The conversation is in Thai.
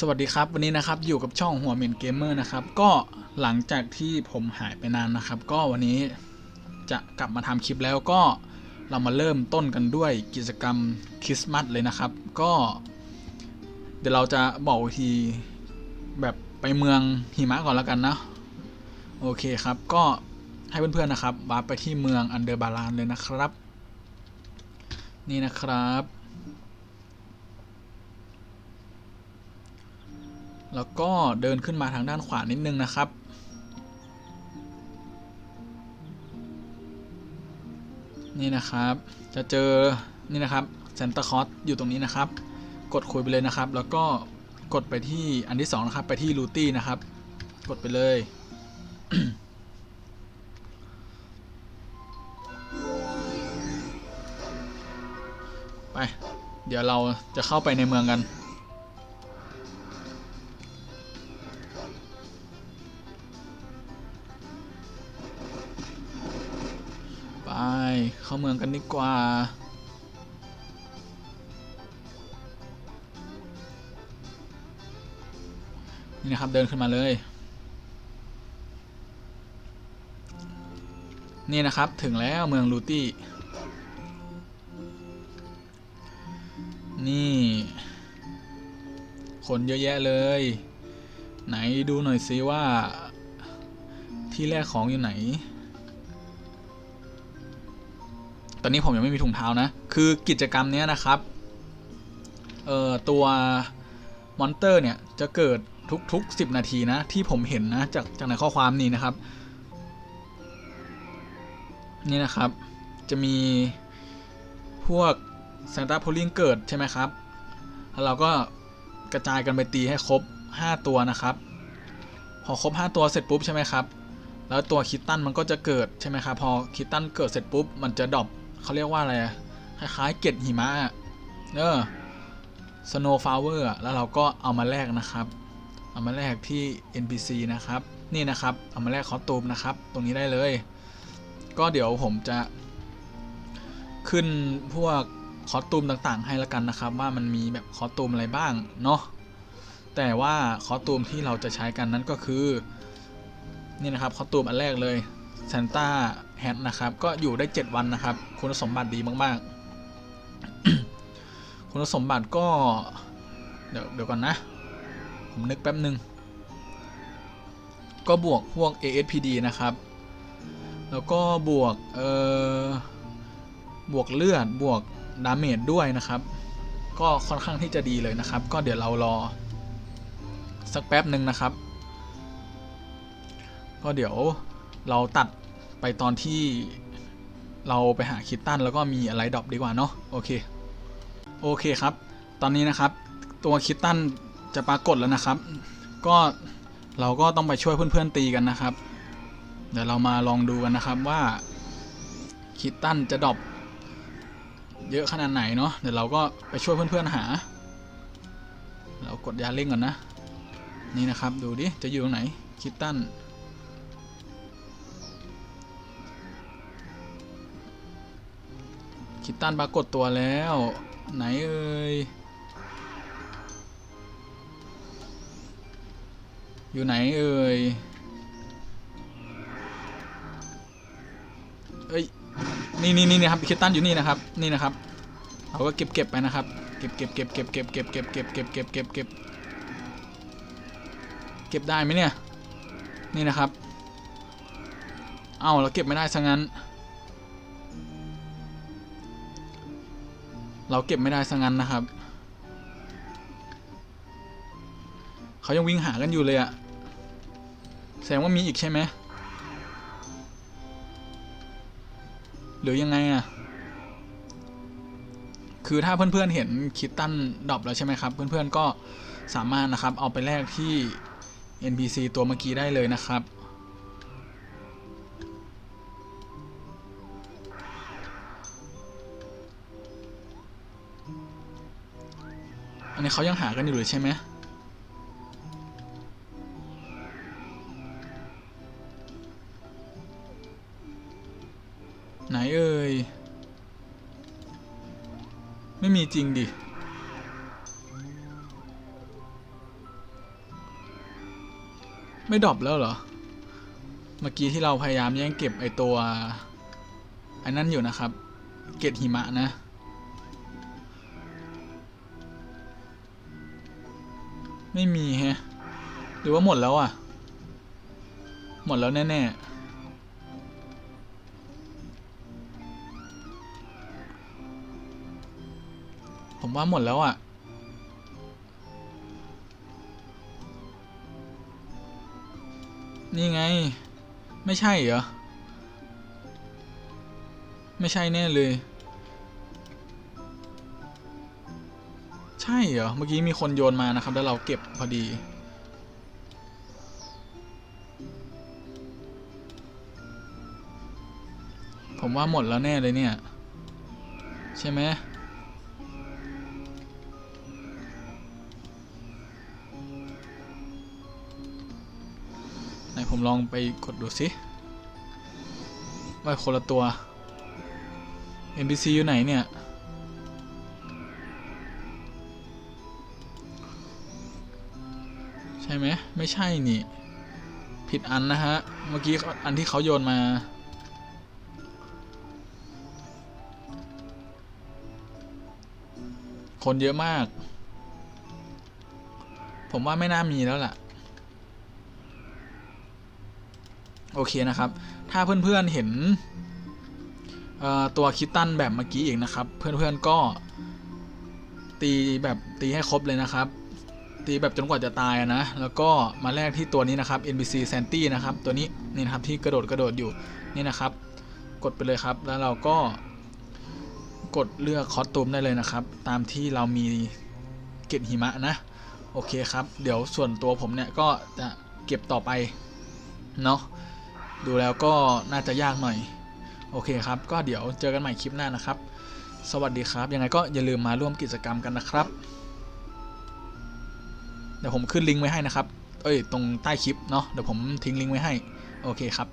สวัสดีครับวันนี้นะครับอยู่กับช่องหัวเมนเกมเมอร์นะครับ ก็หลังจากที่ผมหายไปนานนะครับ ก็วันนี้จะกลับมาทำคลิปแล้วก็เรามาเริ่มต้นกันด้วยกิจกรรมคริสต์มาสเลยนะครับ ก็ เดี๋ยวเราจะบอกวิธีแบบไปเมืองหิมะก่อนแล้วกันนะ โอเคครับก็ให้เพื่อนๆนะครับวาร์ปไปที่เมืองอันเดอร์บาลานเลยนะครับ นี่นะครับ แล้วก็เดินขึ้นมาทางด้านขวานิดนึงนะครับ นี่นะครับ จะเจอ นี่นะครับเซนต a คอ s อยู่ตรงนี้นะครับ กดคุยไปเลยนะครับ แล้วก็กดไปที่อันที่สองนะครับ ไปที่รูตี้นะครับ กดไปเลย ไป เดี๋ยวเราจะเข้าไปในเมืองกัน เข้าเมืองกันดีกว่า นี่นะครับเดินขึ้นมาเลย นี่นะครับถึงแล้วเมืองลูตี้ นี่ คนเยอะแยะเลย ไหนดูหน่อยซิว่าที่แรกของอยู่ไหน ตอนนี้ผมยังไม่มีถุงเท้านะ คือกิจกรรมนี้นะครับ เอ่อตัวมอนเตอร์เนี่ยจะเกิดทุกๆ 10 นาทีนะ ที่ผมเห็นนะ จากจากในข้อความนี้นะครับ นี่นะครับ จะมีพวกซานตาโพลิงเกิดใช่ไหมครับ แล้วเราก็กระจายกันไปตีให้ครบ 5 ตัวนะครับ พอครบ 5 ตัวเสร็จปุ๊บใช่ไหมครับ แล้วตัวคิตตันมันก็จะเกิดใช่ไหมครับ พอคิตตันเกิดเสร็จปุ๊บ มันจะดรอป เขาเรียกว่าอะไรคล้ายๆเกล็ดหิมะเออ snow flower แล้วเราก็เอามาแลกนะครับ เอามาแลกที่ NPC นะครับ นี่นะครับ เอามาแลกคอสตูมนะครับ ตรงนี้ได้เลย ก็เดี๋ยวผมจะ ขึ้นพวกคอสตูมต่างๆ ให้ละกันนะครับ ว่ามันมีแบบคอสตูมอะไรบ้างเนาะ แต่ว่าคอสตูมที่เราจะใช้กันนั้นก็คือ นี่นะครับคอสตูมอันแรกเลยซานต้า ฮทนะครับ ก็อยู่ได้ 7 วันนะครับ คุณสมบัติดีมากๆ คุณสมบัติก็ เดี๋ยวเดี๋ยวก่อนนะ ผมนึกแป๊บหนึ่งก็บวกพวก ASPD นะครับ แล้วก็บวก เอ่อ บวกเลือด บวกดาเมจด้วยนะครับ ก็ค่อนข้างที่จะดีเลยนะครับ ก็เดี๋ยวเรารอ สักแป๊บหนึ่งนะครับ ก็เดี๋ยวเราตัด ไปตอนที่เราไปหาคิตตันแล้วก็มีอะไรดรอปดีกว่าเนาะโอเคโอเคครับ ตอนนี้นะครับตัวคิตตันจะปรากฏแล้วนะครับ ก็เราก็ต้องไปช่วยเพื่อนๆตีกันนะครับ เดี๋ยวเรามาลองดูกันนะครับว่าคิตตันจะดรอปเยอะขนาดไหนเนาะเดี๋ยวเราก็ไปช่วยเพื่อนๆหา เรากดยาเร่งก่อนนะ นี่นะครับดูดิจะอยู่ตรงไหนคิตตัน คิตตันปรากฏตัวแล้ว ไหนเอ่ย อยู่ไหนเอ่ย เอ้ย นี่นี่นี่นะครับคิตตันอยู่นี่นะครับ นี่นะครับ เราก็เก็บเก็บไปนะครับ เก็บเก็บเก็บเก็บเก็บเก็บเก็บเก็บเก็บเก็บเก็บเก็บเก็บได้ไหมเนี่ย นี่นะครับ เอ้าเราเก็บไม่ได้ซะงั้น เราเก็บไม่ได้ซะงั้นนะครับ เขายังวิ่งหากันอยู่เลยอะแสดงว่ามีอีกใช่ไหมหรือยังไงอะคือถ้าเพื่อนๆเห็นคิตตันดรอปแล้วใช่ไหมครับ เพื่อนๆก็สามารถนะครับเอาไปแลกที่ NPC ตัวเมื่อกี้ได้เลยนะครับ อันนี้เขายังหากันอยู่เลยใช่ไหมไหนเอ่ย ไม่มีจริงดิ ไม่ดรอปแล้วเหรอ เมื่อกี้ที่เราพยายามแย่งเก็บไอตัวไอ้นั่นอยู่นะครับ เกล็ดหิมะนะ ไม่มีแฮะ หรือว่าหมดแล้วอะ หมดแล้วแน่ๆ ผมว่าหมดแล้วอะ นี่ไง ไม่ใช่เหรอ ไม่ใช่แน่เลย ช่เหรอ เมื่อกี้มีคนโยนมานะครับ แล้วเราเก็บพอดี ผมว่าหมดแล้วแน่เลยเนี่ย ใช่ไหมไหนผมลองไปกดดูสิว่าคนละตัว NPC อยู่ไหนเนี่ย ใช่ไหมไม่ใช่นี่ ผิดอันนะฮะ เมื่อกี้อันที่เขาโยนมาคนเยอะมาก ผมว่าไม่น่ามีแล้วล่ะ โอเคนะครับ ถ้าเพื่อนๆเห็นตัวคิตตันแบบเมื่อกี้อีกนะครับ เพื่อนๆก็ตีแบบตีให้ครบเลยนะครับ ตีแบบจนกว่าจะตายอะนะ แล้วก็มาแลกที่ตัวนี้นะครับ NPC Santy นะครับ ตัวนี้นี่นะครับที่กระโดดกระโดดอยู่นี่นะครับ กดไปเลยครับ แล้วเราก็กดเลือกคอสตูมได้เลยนะครับ ตามที่เรามีเก็บหิมะนะโอเคครับ เดี๋ยวส่วนตัวผมเนี่ยก็จะเก็บต่อไปเนาะดูแล้วก็น่าจะยากหน่อย โอเคครับ ก็เดี๋ยวเจอกันใหม่คลิปหน้านะครับ สวัสดีครับ ยังไงก็อย่าลืมมาร่วมกิจกรรมกันนะครับ เดี๋ยวผมขึ้นลิงก์ไว้ให้นะครับ เอ้ย ตรงใต้คลิปเนาะ เดี๋ยวผมทิ้งลิงก์ไว้ให้ โอเคครับ